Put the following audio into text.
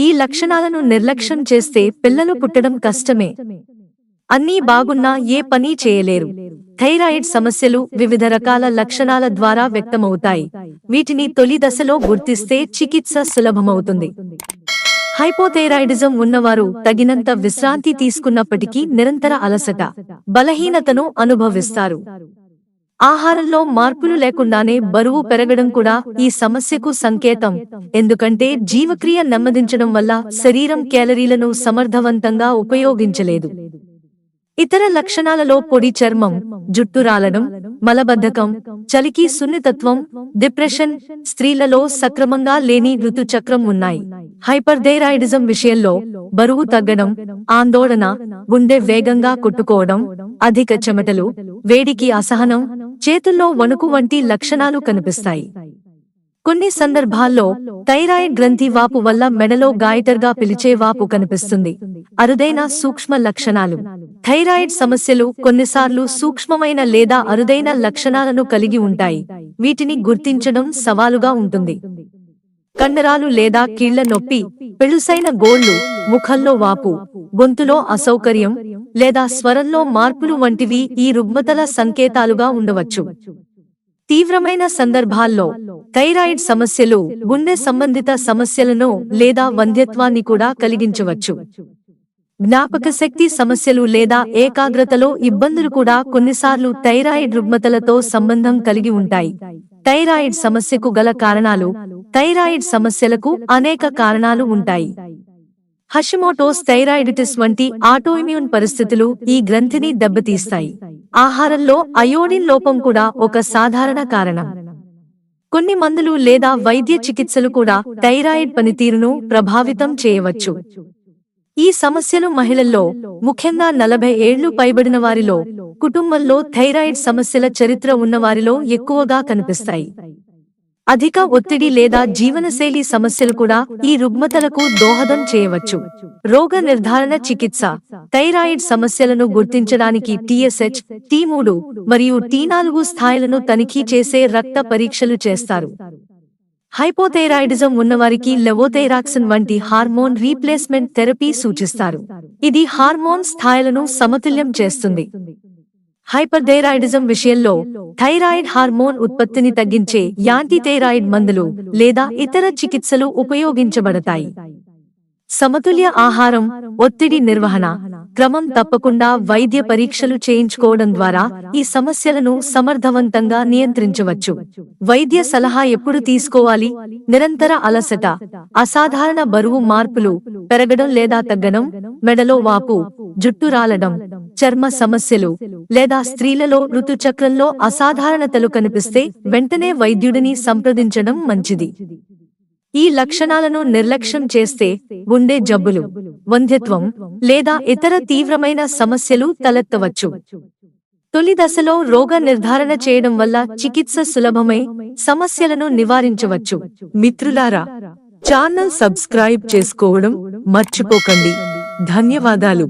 ఈ లక్షణాలను నిర్లక్ష్యం చేస్తే పిల్లలు పుట్టడం కష్టమే. అన్నీ బాగున్నా ఏ పని చేయలేరు. థైరాయిడ్ సమస్యలు వివిధ రకాల లక్షణాల ద్వారా వ్యక్తమవుతాయి. వీటిని తొలి దశలో గుర్తిస్తే చికిత్స సులభమవుతుంది. హైపోథైరాయిడిజం ఉన్నవారు తగినంత విశ్రాంతి తీసుకున్నప్పటికీ నిరంతర అలసట బలహీనతను అనుభవిస్తారు. ఆహారంలో మార్పులు లేకుండానే బరువు పెరగడం కూడా ఈ సమస్యకు సంకేతం. ఎందుకంటే జీవక్రియ నెమ్మదించడం వల్ల శరీరం క్యాలరీలను సమర్థవంతంగా ఉపయోగించలేదు. ఇతర లక్షణాలలో పొడి చర్మం జుట్టు రాలడం మలబద్ధకం చలికి సున్నితత్వం డిప్రెషన్ స్త్రీలలో సక్రమంగా లేని ఋతుచక్రం ఉన్నాయి. హైపర్థైరాయిడిజం విషయంలో బరువు తగ్గడం ఆందోళన గుండె వేగంగా కొట్టుకోవడం అధిక చెమటలు వేడికి అసహనం చేతుల్లో వణుకు వంటి లక్షణాలు కనిపిస్తాయి. కొన్ని సందర్భాల్లో థైరాయిడ్ గ్రంథి వాపు వల్ల మెడలో గాయటర్గా పిలిచే వాపు కనిపిస్తుంది. అరుదైన సూక్ష్మ లక్షణాలు. థైరాయిడ్ సమస్యలు కొన్నిసార్లు సూక్ష్మమైన లేదా అరుదైన లక్షణాలను కలిగి ఉంటాయి. వీటిని గుర్తించడం సవాలుగా ఉంటుంది. కండరాలు లేదా కీళ్ళ నొప్పి పెళుసైన గోళ్ళు ముఖంలో వాపు గొంతులో అసౌకర్యం లేదా స్వరంలో మార్పులు వంటివి ఈ రుగ్మతల సంకేతాలుగా ఉండవచ్చు. తీవ్రమైన సందర్భాల్లో థైరాయిడ్ సమస్యలు గుండె సంబంధిత సమస్యలను లేదా వంధ్యత్వాన్ని కూడా కలిగించవచ్చు. జ్ఞాపక శక్తి సమస్యలు లేదా ఏకాగ్రతలో ఇబ్బందులు కూడా కొన్నిసార్లు థైరాయిడ్ రుగ్మతలతో సంబంధం కలిగి ఉంటాయి. థైరాయిడ్ సమస్యకు గల కారణాలు థైరాయిడ్ సమస్యలకు అనేక కారణాలు ఉంటాయి. హషిమోటోస్ థైరాయిడిటిస్ వంటి ఆటోఇమ్యూన్ పరిస్థితులు ఈ గ్రంథిని దెబ్బతీస్తాయి. ఆహారంలో అయోడిన్ లోపం కూడా ఒక సాధారణ కారణం. కొన్ని మందులు లేదా వైద్య చికిత్సలు కూడా థైరాయిడ్ పనితీరును ప్రభావితం చేయవచ్చు. ఈ సమస్యలు మహిళల్లో ముఖ్యంగా నలభై ఏళ్ళు పైబడిన వారిలో కుటుంబంలో థైరాయిడ్ సమస్యల చరిత్ర ఉన్నవారిలో ఎక్కువగా కనిపిస్తాయి. అధిక ఒత్తిడి లేదా జీవనశైలి సమస్యలు కూడా ఈ రుగ్మతలకు దోహదం చేయవచ్చు. రోగ నిర్ధారణ చికిత్స థైరాయిడ్ సమస్యలను గుర్తించడానికి టీఎస్హెచ్ టీ మూడు మరియు టీ నాలుగు స్థాయిలను తనిఖీ చేసే రక్త పరీక్షలు చేస్తారు. హైపోథైరాయిడిజం ఉన్నవారికి లెవోథైరాక్సిన్ వంటి హార్మోన్ రీప్లేస్మెంట్ థెరపీ సూచిస్తారు. ఇది హార్మోన్ స్థాయిలను సమతుల్యం చేస్తుంది. హైపర్థైరాయిడిజం విషయంలో థైరాయిడ్ హార్మోన్ ఉత్పత్తిని తగ్గించే యాంటీథైరాయిడ్ మందులు లేదా ఇతర చికిత్సలు ఉపయోగించబడతాయి. సమతుల్య ఆహారం ఒత్తిడి నిర్వహణ క్రమం తప్పకుండా వైద్య పరీక్షలు చేయించుకోవడం ద్వారా ఈ సమస్యలను సమర్థవంతంగా నియంత్రించవచ్చు. వైద్య సలహా ఎప్పుడు తీసుకోవాలి? నిరంతర అలసట అసాధారణ బరువు మార్పులు పెరగడం లేదా తగ్గడం మెడలో వాపు జుట్టు రాలడం చర్మ సమస్యలు లేదా స్త్రీలలో ఋతుచక్రంలో అసాధారణతలు కనిపిస్తే వెంటనే వైద్యుడిని సంప్రదించడం మంచిది. ఈ లక్షణాలను నిర్లక్ష్యం చేస్తే గుండె జబ్బులు వంధ్యత్వం లేదా ఇతర తీవ్రమైన సమస్యలు తలెత్తవచ్చు. తొలి దశలో రోగ నిర్ధారణ చేయడం వల్ల చికిత్స సులభమై సమస్యలను నివారించవచ్చు. మిత్రులారా ఛానల్ సబ్స్క్రైబ్ చేసుకోవడం మర్చిపోకండి. ధన్యవాదాలు.